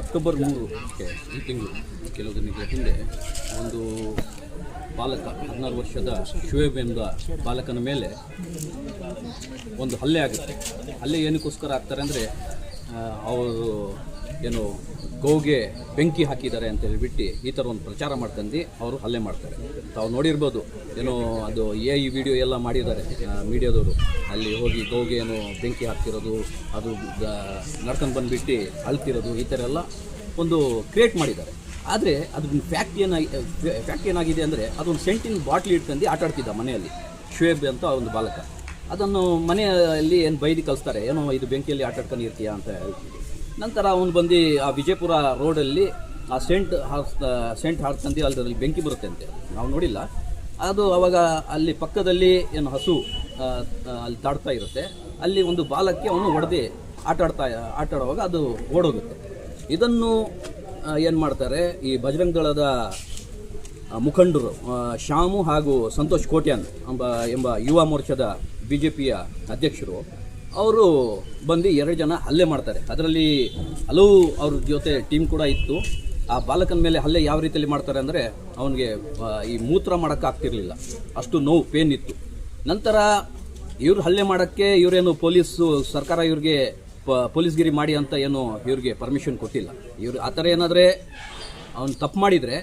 October ಮೂರಕ್ಕೆ ಈ ತಿಂಗಳು, ಕೆಲವು ದಿನಗಳ ಹಿಂದೆ ಒಂದು ಬಾಲಕ, ಹದಿನಾರು ವರ್ಷದ ಶುವೇಬ್ ಎಂಬ ಬಾಲಕನ ಮೇಲೆ ಒಂದು ಹಲ್ಲೆ ಆಗುತ್ತೆ. ಹಲ್ಲೆ ಏನಕ್ಕೋಸ್ಕರ ಆಗ್ತಾರೆ ಅಂದರೆ ಅವರು ಏನು ಗೋಗೆ ಬೆಂಕಿ ಹಾಕಿದ್ದಾರೆ ಅಂತ ಹೇಳಿಬಿಟ್ಟು ಈ ಥರ ಒಂದು ಪ್ರಚಾರ ಮಾಡ್ಕೊಂಡು ಅವರು ಹಲ್ಲೆ ಮಾಡ್ತಾರೆ. ತಾವು ನೋಡಿರ್ಬೋದು, ಏನೋ ಅದು ಎ ಈ ವಿಡಿಯೋ ಎಲ್ಲ ಮಾಡಿದ್ದಾರೆ ಮೀಡಿಯಾದವರು. ಅಲ್ಲಿ ಹೋಗಿ ಗೋಗೆ ಏನು ಬೆಂಕಿ ಹಾಕ್ತಿರೋದು ಅದು ನಡ್ಕೊಂಡು ಬಂದುಬಿಟ್ಟು ಅಳ್ತಿರೋದು ಈ ಥರ ಎಲ್ಲ ಒಂದು ಕ್ರಿಯೇಟ್ ಮಾಡಿದ್ದಾರೆ. ಆದರೆ ಅದು ಫ್ಯಾಕ್ಟ್ ಏನಾಗಿ ಫ್ಯಾಕ್ಟ್ ಏನಾಗಿದೆ ಅಂದರೆ ಅದೊಂದು ಸೆಂಟಿನ ಬಾಟ್ಲಿ ಇಟ್ಕೊಂಡು ಆಟಾಡ್ತಿದ್ದ ಮನೆಯಲ್ಲಿ ಶುಯೇಬ್ ಅಂತ ಒಂದು ಬಾಲಕ. ಅದನ್ನು ಮನೆಯಲ್ಲಿ ಏನು ಬೈದು ಕಲಿಸ್ತಾರೆ, ಏನೋ ಇದು ಬೆಂಕಿಯಲ್ಲಿ ಆಟಾಡ್ಕೊಂಡು ಇರ್ತೀಯಾ ಅಂತ ಹೇಳ್ತಿದ್ದೆ ನಂತರ ಅವನು ಬಂದು ಆ ವಿಜಯಪುರ ರೋಡಲ್ಲಿ ಆ ಸೆಂಟ್ ಹಾರ್ಸ್ ಸೆಂಟ್ ಹಾಡ್ಕೊಂಡು ಅಲ್ಲಿ ಬೆಂಕಿ ಬರುತ್ತೆ ಅಂತೆ. ನಾವು ನೋಡಿಲ್ಲ. ಅದು ಅವಾಗ ಅಲ್ಲಿ ಪಕ್ಕದಲ್ಲಿ ಏನು ಹಸು ಅಲ್ಲಿ ತಾಡ್ತಾ ಇರುತ್ತೆ. ಅಲ್ಲಿ ಒಂದು ಬಾಲಕ್ಕೆ ಅವನು ಹೊಡೆದು ಆಟ ಆಡ್ತಾ ಆಟ ಆಡುವಾಗ ಅದು ಓಡೋಗುತ್ತೆ. ಇದನ್ನು ಏನು ಮಾಡ್ತಾರೆ, ಈ ಬಜರಂಗ ದಳದ ಮುಖಂಡರು ಶ್ಯಾಮು ಹಾಗೂ ಸಂತೋಷ್ ಕೋಟ್ಯಾನ್ ಎಂಬ ಎಂಬ ಯುವ ಮೋರ್ಚಾದ ಬಿ ಜೆ ಪಿಯ ಅಧ್ಯಕ್ಷರು ಅವರು ಬಂದು ಎರಡು ಜನ ಹಲ್ಲೆ ಮಾಡ್ತಾರೆ. ಅದರಲ್ಲಿ ಹಲವು ಅವ್ರ ಜೊತೆ ಟೀಮ್ ಕೂಡ ಇತ್ತು. ಆ ಬಾಲಕನ ಮೇಲೆ ಹಲ್ಲೆ ಯಾವ ರೀತಿಯಲ್ಲಿ ಮಾಡ್ತಾರೆ ಅಂದರೆ ಅವನಿಗೆ ಈ ಮೂತ್ರ ಮಾಡೋಕ್ಕಾಗ್ತಿರ್ಲಿಲ್ಲ ಅಷ್ಟು ನೋವು ಪೇನ್ ಇತ್ತು. ನಂತರ ಇವ್ರು ಹಲ್ಲೆ ಮಾಡೋಕ್ಕೆ ಇವರೇನು ಪೊಲೀಸು, ಸರ್ಕಾರ ಇವ್ರಿಗೆ ಪೊಲೀಸ್ಗಿರಿ ಮಾಡಿ ಅಂತ ಏನು ಇವ್ರಿಗೆ ಪರ್ಮಿಷನ್ ಕೊಟ್ಟಿಲ್ಲ. ಇವ್ರು ಆ ಥರ ಏನಾದರೆ ಅವ್ನು ತಪ್ಪು ಮಾಡಿದರೆ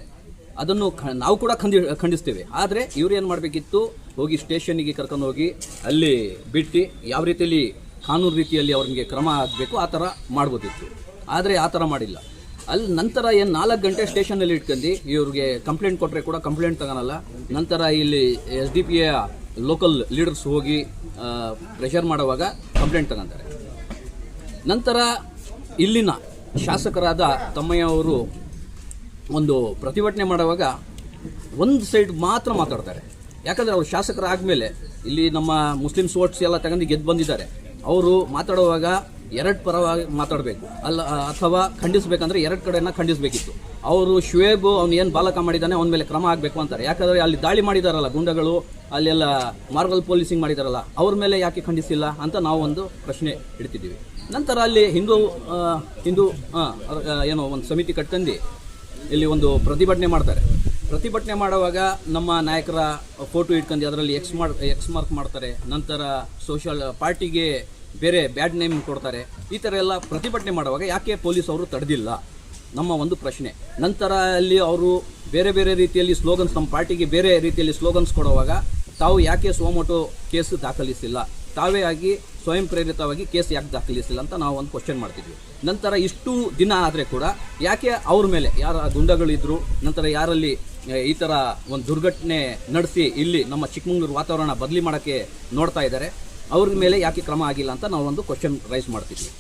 ಅದನ್ನು ನಾವು ಕೂಡ ಖಂಡಿ, ಖಂಡಿಸ್ತೇವೆ. ಆದರೆ ಇವ್ರು ಏನು ಮಾಡಬೇಕಿತ್ತು? ಹೋಗಿ ಸ್ಟೇಷನ್ನಿಗೆ ಕರ್ಕೊಂಡು ಹೋಗಿ ಅಲ್ಲಿ ಬಿಟ್ಟು ಯಾವ ರೀತಿಯಲ್ಲಿ ಕಾನೂನು ರೀತಿಯಲ್ಲಿ ಅವ್ರಿಗೆ ಕ್ರಮ ಆಗಬೇಕು ಆ ಥರ ಮಾಡ್ಬೋದಿತ್ತು. ಆದರೆ ಆ ಥರ ಮಾಡಿಲ್ಲ. ಅಲ್ಲಿ ನಂತರ ಏನು ನಾಲ್ಕು ಗಂಟೆ ಸ್ಟೇಷನಲ್ಲಿ ಇಟ್ಕೊಂಡು ಇವ್ರಿಗೆ ಕಂಪ್ಲೇಂಟ್ ಕೊಟ್ಟರೆ ಕೂಡ ಕಂಪ್ಲೇಂಟ್ ತಗೊಳಲ್ಲ. ನಂತರ ಇಲ್ಲಿ ಎಸ್ ಡಿ ಪಿಯ ಲೋಕಲ್ ಲೀಡರ್ಸ್ ಹೋಗಿ ಪ್ರೆಷರ್ ಮಾಡುವಾಗ ಕಂಪ್ಲೇಂಟ್ ತಗೊಂತಾರೆ. ನಂತರ ಇಲ್ಲಿನ ಶಾಸಕರಾದ ತಮ್ಮಯ್ಯ ಅವರು ಒಂದು ಪ್ರತಿಭಟನೆ ಮಾಡುವಾಗ ಒಂದು ಸೈಡ್ ಮಾತ್ರ ಮಾತಾಡ್ತಾರೆ. ಯಾಕಂದರೆ ಅವರು ಶಾಸಕರಾಗಮೇಲೆ ಇಲ್ಲಿ ನಮ್ಮ ಮುಸ್ಲಿಂ ಸೋಟ್ಸ್ ಎಲ್ಲ ತಗೊಂಡು ಗೆದ್ದು ಬಂದಿದ್ದಾರೆ. ಅವರು ಮಾತಾಡುವಾಗ ಎರಡು ಪರವಾಗಿ ಮಾತಾಡಬೇಕು. ಅಲ್ಲ, ಅಥವಾ ಖಂಡಿಸಬೇಕಂದ್ರೆ ಎರಡು ಕಡೆಯನ್ನು ಖಂಡಿಸಬೇಕಿತ್ತು. ಅವರು ಶುಯೇಬ್ ಅವ್ನು ಏನು ಬಾಲಕ ಮಾಡಿದ್ದಾನೆ ಅವನ ಮೇಲೆ ಕ್ರಮ ಆಗಬೇಕು ಅಂತಾರೆ. ಯಾಕಂದರೆ ಅಲ್ಲಿ ದಾಳಿ ಮಾಡಿದಾರಲ್ಲ, ಗುಂಡಗಳು, ಅಲ್ಲೆಲ್ಲ ಮಾರ್ಗಲ್ ಪೊಲೀಸಿಂಗ್ ಮಾಡಿದಾರಲ್ಲ, ಅವ್ರ ಮೇಲೆ ಯಾಕೆ ಖಂಡಿಸಿಲ್ಲ ಅಂತ ನಾವು ಒಂದು ಪ್ರಶ್ನೆ ಇಡ್ತಿದ್ದೀವಿ. ನಂತರ ಅಲ್ಲಿ ಹಿಂದೂ ಹಿಂದೂ ಏನೋ ಒಂದು ಸಮಿತಿ ಕಟ್ಕೊಂಡು ಇಲ್ಲಿ ಒಂದು ಪ್ರತಿಭಟನೆ ಮಾಡ್ತಾರೆ. ಪ್ರತಿಭಟನೆ ಮಾಡುವಾಗ ನಮ್ಮ ನಾಯಕರ ಫೋಟೋ ಇಟ್ಕೊಂಡು ಅದರಲ್ಲಿ ಎಕ್ಸ್ ಮಾರ್ ಎಕ್ಸ್ ಮಾರ್ಕ್ ಮಾಡ್ತಾರೆ. ನಂತರ ಸೋಷಿಯಲ್ ಪಾರ್ಟಿಗೆ ಬೇರೆ ಬ್ಯಾಡ್ ನೇಮ್ ಕೊಡ್ತಾರೆ. ಈ ಥರ ಎಲ್ಲ ಪ್ರತಿಭಟನೆ ಮಾಡುವಾಗ ಯಾಕೆ ಪೊಲೀಸ್ ಅವರು ತಡೆದಿಲ್ಲ? ನಮ್ಮ ಒಂದು ಪ್ರಶ್ನೆ. ನಂತರ ಅಲ್ಲಿ ಅವರು ಬೇರೆ ಬೇರೆ ರೀತಿಯಲ್ಲಿ ಸ್ಲೋಗನ್ಸ್ ನಮ್ಮ ಪಾರ್ಟಿಗೆ ಬೇರೆ ರೀತಿಯಲ್ಲಿ ಸ್ಲೋಗನ್ಸ್ ಕೊಡುವಾಗ ತಾವು ಯಾಕೆ ಸೋಮೋಟೋ ಕೇಸ್ ದಾಖಲಿಸಿಲ್ಲ? ತಾವೇ ಆಗಿ ಸ್ವಯಂ ಪ್ರೇರಿತವಾಗಿ ಕೇಸ್ ಯಾಕೆ ದಾಖಲಿಸಿಲ್ಲ ಅಂತ ನಾವು ಒಂದು ಕ್ವಶನ್ ಮಾಡ್ತಿದ್ವಿ. ನಂತರ ಇಷ್ಟು ದಿನ ಆದರೆ ಕೂಡ ಯಾಕೆ ಅವ್ರ ಮೇಲೆ ಯಾರ ಗುಂಡಗಳಿದ್ರು, ನಂತರ ಯಾರಲ್ಲಿ ಈ ಥರ ಒಂದು ದುರ್ಘಟನೆ ನಡೆಸಿ ಇಲ್ಲಿ ನಮ್ಮ ಚಿಕ್ಕಮಗಳೂರು ವಾತಾವರಣ ಬದಲಿ ಮಾಡೋಕ್ಕೆ ನೋಡ್ತಾ ಇದ್ದಾರೆ, ಅವ್ರ ಮೇಲೆ ಯಾಕೆ ಕ್ರಮ ಆಗಿಲ್ಲ ಅಂತ ನಾವು ಒಂದು ಕ್ವಶನ್ ರೈಸ್ ಮಾಡ್ತಿದ್ವಿ.